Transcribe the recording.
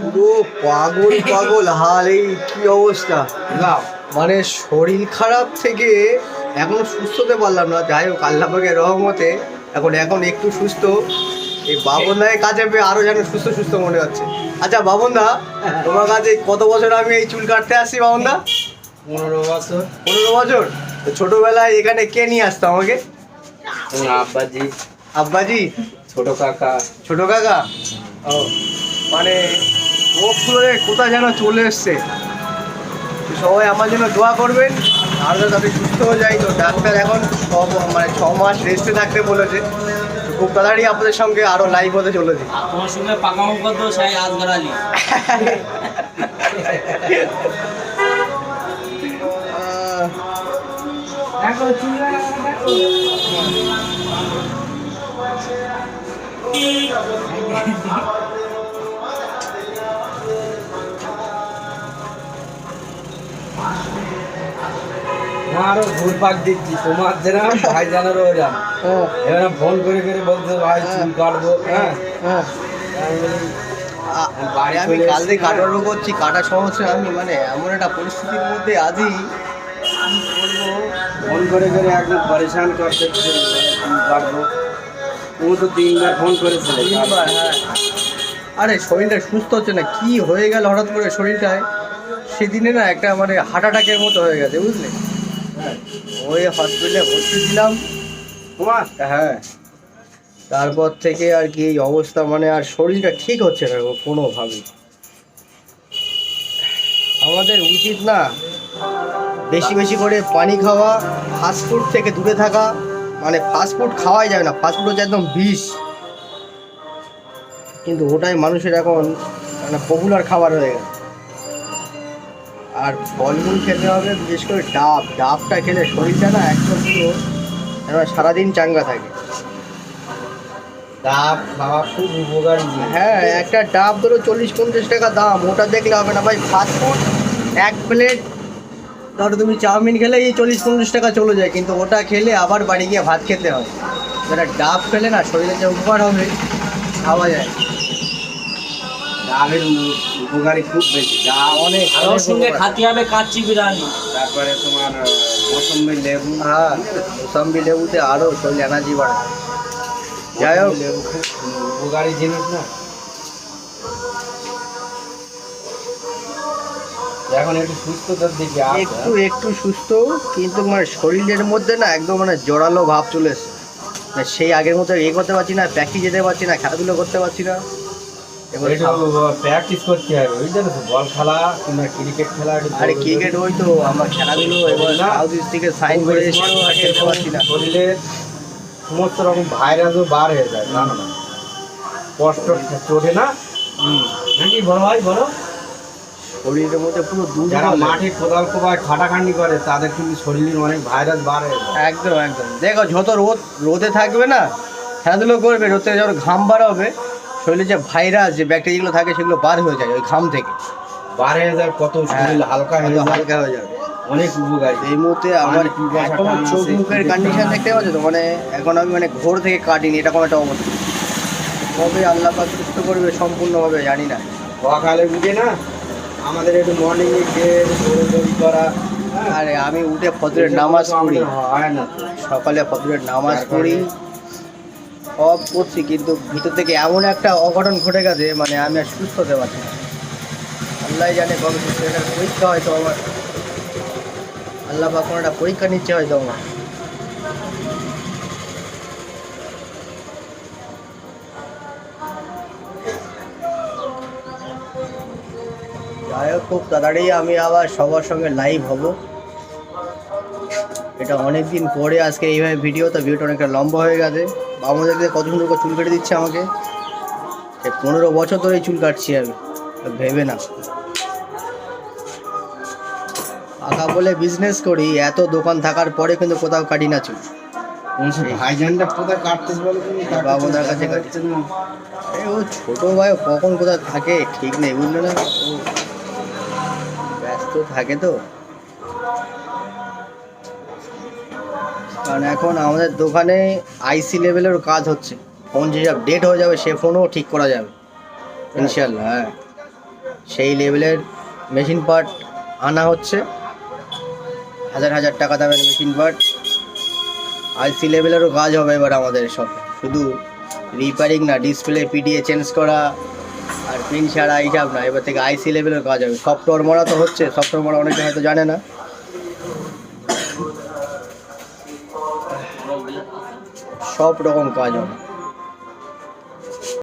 পুরো পাগল পাগল হাল এই কি অবস্থা? না মানে শরীর খারাপ থেকে এখনও সুস্থ হতে পারলাম না। যাই হোক আল্লাহ পাকের রহমতে এখন এখন একটু সুস্থ। এই বাবন দায়ের কাছে পেয়ে আরও যেন সুস্থ সুস্থ মনে হচ্ছে। আচ্ছা বাবন দা তোমার কাছে কত বছর আমি এই চুল কাটতে আসছি বাবন দা পনেরো বছর। পনেরো বছর? তো ছোটবেলায় এখানে কে নিয়ে আসতো আমাকে? আব্বাজি। আব্বাজি? ছোট কাকা। ছোট কাকা? ও। মানে ও পুরো কোথায় যেন চলে এসছে। সবাই আমার জন্য দোয়া করবেন। আর যাতে সুস্থ হয়ে যায় তো ডাক্তার এখন ছ মানে ছ মাস রেস্টে থাকতে বলেছে। তো খুব তাড়াতাড়ি আপনাদের সঙ্গে আরও লাইভ হতে চলেছে। তোমার সঙ্গে পাকামো করতো সেই আজগার আলী আহ, আমারও ঘুর পাক দিচ্ছি তোমার যেরকম ভাই জানারও ওরকম হ্যাঁ, এবার ফোন করে করে বলছে ভাই চুল কাটবো। হ্যাঁ। হ্যাঁ। আমি বলি, আ- বাড়ি আমি কাল থেকে কাটারও করছি কাটার সমস্যা। আমি মানে এমন একটা পরিস্থিতির মধ্যে করব ফোন করে করে একদম পরেশান করতে কাটবো। ও তো তিনবার ফোন করেছিল তিনবার, হ্যাঁ। আরে শরীরটা সুস্থ হচ্ছে না কি হয়ে গেল হঠাৎ করে শরীরটায়? সেদিনে না একটা মানে হার্ট অ্যাটাকের মতো হয়ে গেছে বুঝলে? হ্যাঁ ওই হসপিটালে ভর্তি ছিলাম। তোমার? হ্যাঁ। তারপর থেকে আর কি এই অবস্থা মানে আর শরীরটা ঠিক হচ্ছে না গো কোনোভাবে। আমাদের উচিত না বেশি বেশি করে পানি খাওয়া ফাস্টফুড থেকে দূরে থাকা। মানে ফাস্টফুড খাওয়াই যায় না ফাস্টফুড হচ্ছে একদম বিষ। কিন্তু ওটাই মানুষের এখন মানে পপুলার খাবার হয়ে গেছে। আর ফলমূল খেতে হবে বিশেষ করে ডাব। ডাবটা খেলে শরীরটা না একদম পুরো যেন সারাদিন চাঙ্গা থাকে। ডাব খাওয়া খুব উপকারী হ্যাঁ একটা ডাব ধরো চল্লিশ পঞ্চাশ টাকা দাম ওটা দেখলে হবে না। ভাই ফাস্টফুড এক প্লেট ধরো তুমি চাউমিন খেলে এই চল্লিশ পঞ্চাশ টাকা চলে যায় কিন্তু ওটা খেলে আবার বাড়ি গিয়ে ভাত খেতে হয়। যেটা ডাব খেলে না শরীরে যে উপকার হবে খাওয়া যায়। ডাবের উপকারী খুব বেশি। ডাব অনেক আর সঙ্গে খাতি হবে কাচ্চি বিরিয়ানি। তারপরে তোমার লেবু। হ্যাঁ মোসাম্বি লেবুতে আরও শরীর এনার্জি বাড়ে। যাই হোক। উপকারী জিনিস না। এখন একটু সুস্থতার দিকে একটু একটু সুস্থ কিন্তু মানে শরীরের মধ্যে না একদম মানে জোরালো ভাব চলে এসছে। মানে সেই আগের মতো এ করতে পারছি না প্র্যাকটিস যেতে পারছি না খেলাধুলো করতে পারছি না। একটু প্র্যাকটিস করতে হবে তো? বল খেলা কিংবা ক্রিকেট খেলা আরে ক্রিকেট ওই তো আমার এবার না। সাউথ ইস্ট থেকে সাইন করে আর খেলতে পারছি না। শরীরে সমস্ত রকম ভাইরাসও বার হয়ে যায় জানো না? কষ্ট চোটে না? হুম। নাকি বড় ভাই বলো। শরীরের মধ্যে পুরো দুধ যারা মাঠে কোদাল কোবায় খাটাখান্ডি করে তাদের কিন্তু শরীরের অনেক ভাইরাস বার হয়ে যায়। একদম একদম। দেখো যত রোদ রোদে থাকবে না খেলাধুলো করবে রোদে যখন ঘাম বার হবে শরীরে যে ভাইরাস যে ব্যাকটেরিয়াগুলো থাকে সেগুলো বার হয়ে যায় ওই ঘাম থেকে। বার হয়ে যায় কত শরীর হ্যাঁ, হালকা হয়ে হালকা হয়ে যাবে অনেক উপকারী। এই মুহূর্তে আমার চোখ মুখের কন্ডিশন দেখতে পাচ্ছ তো? মানে এখন আমি মানে ঘোর থেকে কাটিনি এরকম একটা অবস্থা কবে আল্লাহ পাক সুস্থ করবে সম্পূর্ণভাবে জানি না। সকালে উঠে না আমাদের একটু মর্নিং এ খেয়ে করা। হ্যাঁ, আরে আমি উঠে ফজরের নামাজ পড়ি। হয় না। সকালে ফজরের নামাজ পড়ি। সব করছি, কিন্তু ভিতর থেকে এমন একটা অঘটন ঘটে গেছে মানে আমি আর সুস্থ হতে পারছি না। আল্লাহ জানে কবে এটা পরীক্ষা হয়তো আমার। আল্লাহ পাক কোনো একটা পরীক্ষা নিচ্ছে হয়তো আমার। যাই হোক, খুব তাড়াতাড়ি আমি আবার সবার সঙ্গে লাইভ হব। এটা অনেক দিন পরে আজকে এইভাবে ভিডিও তো ভিডিওটা অনেকটা লম্বা হয়ে গেছে। বাবাদেরকে কত সুন্দর করে চুল কেটে দিচ্ছে আমাকে। পনেরো বছর ধরে চুল কাটছি আমি ভেবে না। পাকা বলে বিজনেস করি এত দোকান থাকার পরে কিন্তু কোথাও কাটি না চুল। ভাইজানটা কোথায় বলো বাবুদার কাছে যাচ্ছে না। ও ছোটো ভাই কখন কোথায় থাকে? ঠিক নেই বুঝলে না? ব্যস্ত থাকে তো। কারণ এখন আমাদের দোকানে আইসি লেভেলের কাজ হচ্ছে। ফোন যেসব ডেট হয়ে যাবে সে ফোনও ঠিক করা যাবে। ইনশাল্লাহ হ্যাঁ। সেই লেভেলের মেশিন পার্ট আনা হচ্ছে। হাজার হাজার টাকা দামের মেশিন পার্ট আইসি লেভেলেরও কাজ হবে এবার আমাদের সব শুধু রিপেয়ারিং না ডিসপ্লে পিডিএ চেঞ্জ করা আর পিন ছাড়া এইসব না। এবার থেকে আইসি লেভেলের কাজ হবে। সফটওয়্যার মারা তো হচ্ছে সফটওয়্যার মারা অনেকে হয়তো জানে না। সব রকম কাজ হবে